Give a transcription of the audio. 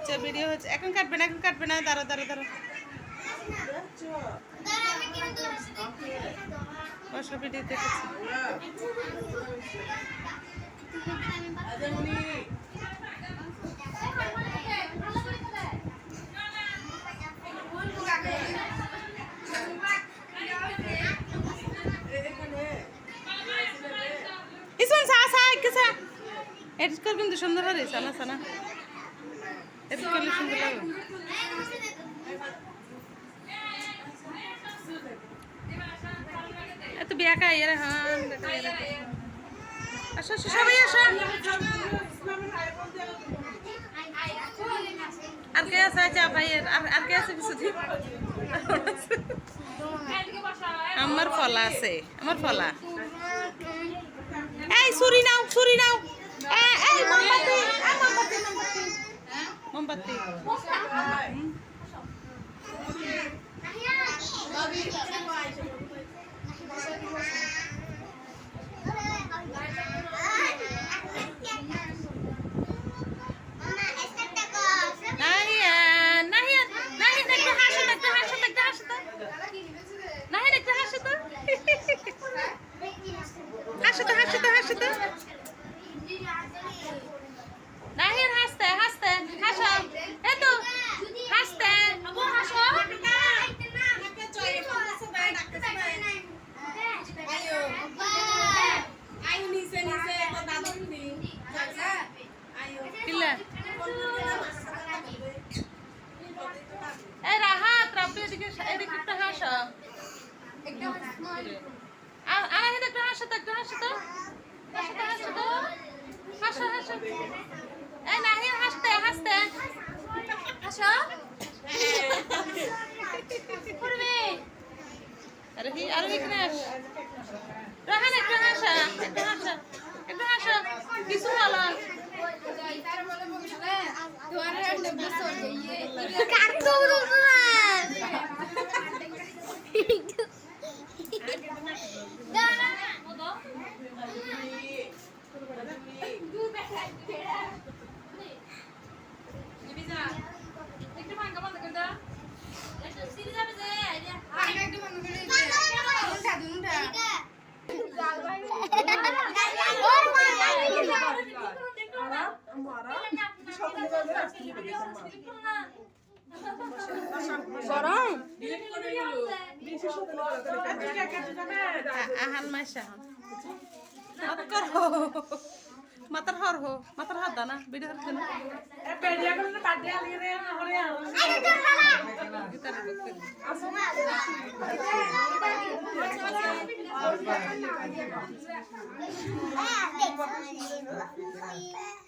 হচ্ছে ভিডিও হচ্ছে। এখন কাটবে না, এখন কাটবে না। দাঁড়ো দাঁড়ো দাঁড়ো বসো ভিডিও দেখেছি এডিট কর কিন্তু সুন্দর হবে সানা সানা এডিট করলে সুন্দর লাগবে এত বিয়াকা এর হান এরা। আসো সবাই আসো। আর কে আছে? চা ভাই আর আর কে আছে আমার ফলা আছে, আমার ফলা। এই, ছুরি নাও ছুরি নাও। এই, মোমবাতি এই মোমবাতি মোমবাতি। একটু হাসো তো, হাসো তো, হাসো তো। নাহিয়ান একটু হাসো তো হাসো তো হাসো তো হাসো তো নাহিয়ান হাসতে হাসতে হাসো এই তো হাসতে হাসো কিল্লা এই রাব্বি এদিকে এদিকে একটু হাসো আর এদিকে একটু হাসো তো একটু হাসো তো হাসো হাসো তো হাসো হাসো এই নাহিয়ান হাসতে হাসতে হাসো করবে আরে হি আরে এখানে আস রাহান একটু হাসা একটু হাসা একটু হাসা কিছু বলো আহান মাইসা হাত করো মাতার হর হো। মাতার হাত দানা ভিডিও হচ্ছে না গীতার বুক করি। Ah,